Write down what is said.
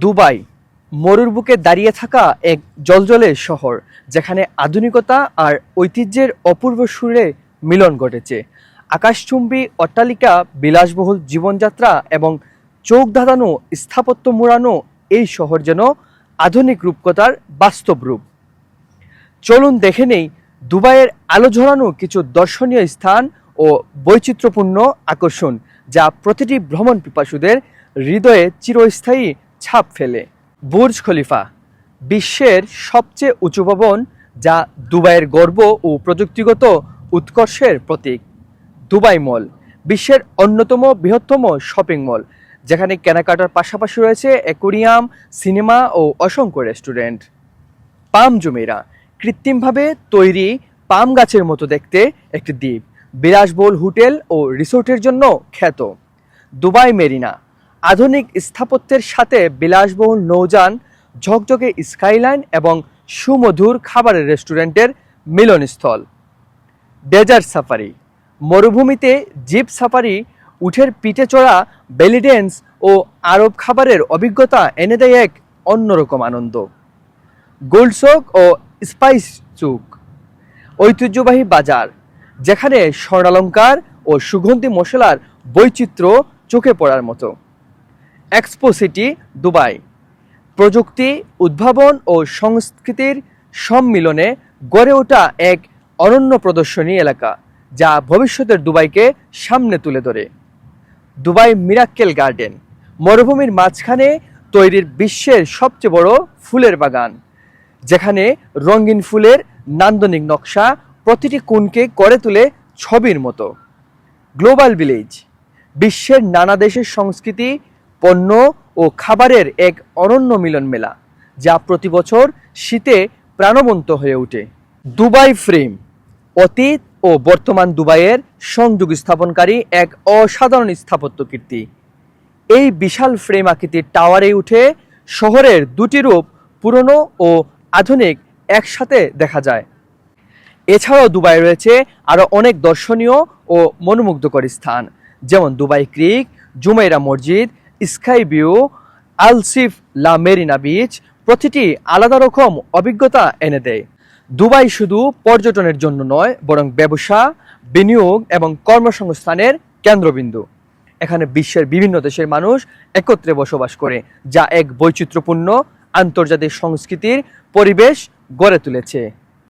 Dubai, মরুর বুকে দাঁড়িয়ে থাকা এক জলজলে শহর, যেখানে আধুনিকতা আর ঐতিহ্যের অপূর্ব সুরে মিলন ঘটেছে। আকাশচুম্বী অট্টালিকা, বিলাসবহুল জীবনযাত্রা এবং চোখ ধাঁধানো স্থাপত্য মোড়ানো এই শহর যেন আধুনিক রূপকথার বাস্তব রূপ। চলুন দেখে নেই দুবাইয়ের আলো ঝরানো কিছু দর্শনীয় স্থান ও বৈচিত্র্যপূর্ণ আকর্ষণ, যা প্রতিটি ভ্রমণ পিপাসুদের হৃদয়ে চিরস্থায়ী ছাপ ফেলে। বুর্জ খলিফা, বিশ্বের সবচেয়ে উঁচু ভবন যা দুবাইয়ের গর্ব ও প্রযুক্তিগত উৎকর্ষের প্রতীক। দুবাই মল, বিশ্বের অন্যতম বৃহত্তম শপিং মল, যেখানে কেনাকাটার পাশাপাশি রয়েছে অ্যাকোরিয়াম, সিনেমা ও অসংখ্য রেস্টুরেন্ট। পাম জুমেরা, কৃত্রিমভাবে তৈরি পাম গাছের মতো দেখতে একটি দ্বীপ, বিলাসবহুল হোটেল ও রিসোর্টের জন্য খ্যাত। দুবাই মেরিনা আধুনিক স্থাপত্যের সাথে বিলাসবহুল নৌযান, ঝকঝকে স্কাইলাইন এবং সুমধুর খাবারের রেস্টুরেন্টের মিলনস্থল। Desert safari. মরুভূমিতে জিপ সাফারি, উঠের পিঠে চড়া বেলি ড্যান্স ও আরব খাবারের অভিজ্ঞতা এনে দেয় এক অন্যরকম আনন্দ। গোল্ডসোক ও স্পাইস চুক। ঐতিহ্যবাহী বাজার, যেখানে স্বর্ণালঙ্কার ও সুগন্ধি মশলার বৈচিত্র্য চোখে পড়ার মতো। এক্সপো সিটি দুবাই প্রযুক্তি, উদ্ভাবন ও সংস্কৃতির সম্মিলনে গড়ে ওঠা এক অনন্য প্রদর্শনী এলাকা, যা ভবিষ্যতের দুবাইকে সামনে তুলে ধরে। দুবাই মিরাক্কেল গার্ডেন মরুভূমির মাঝখানে তৈরির বিশ্বের সবচেয়ে বড় ফুলের বাগান, যেখানে রঙিন ফুলের নান্দনিক নকশা প্রতিটি কোণকে করে তোলে ছবির মতো। গ্লোবাল ভিলেজ বিশ্বের নানা দেশের সংস্কৃতি পণ্য ও খাবারের এক অনন্য মিলন মেলা যা প্রতি বছর শীতে প্রাণবন্ত হয়ে ওঠে। দুবাই ফ্রেম, অতীত ও বর্তমান দুবাইয়ের সংযোগ স্থাপনকারী এক অসাধারণ স্থাপত্য কীর্তি। এই বিশাল ফ্রেম আকৃতির টাওয়ারে উঠে শহরের দুটি রূপ পুরনো ও আধুনিক একসাথে দেখা যায়। এছাড়াও দুবাই রয়েছে আরও অনেক দর্শনীয় ও মনোমুগ্ধকর স্থান, যেমন দুবাই ক্রিক, জুমাইরা মসজিদ স্কাই ভিউ আলসিফ লা মেরিনা বিচ প্রতিটি আলাদা রকম অভিজ্ঞতা এনে দেয়। দুবাই শুধু পর্যটনের জন্য নয়, বরং ব্যবসা, বিনিয়োগ এবং কর্মসংস্থানের কেন্দ্রবিন্দু। এখানে বিশ্বের বিভিন্ন দেশের মানুষ একত্রে বসবাস করে, যা এক বৈচিত্র্যপূর্ণ আন্তর্জাতিক সংস্কৃতির পরিবেশ গড়ে তুলেছে।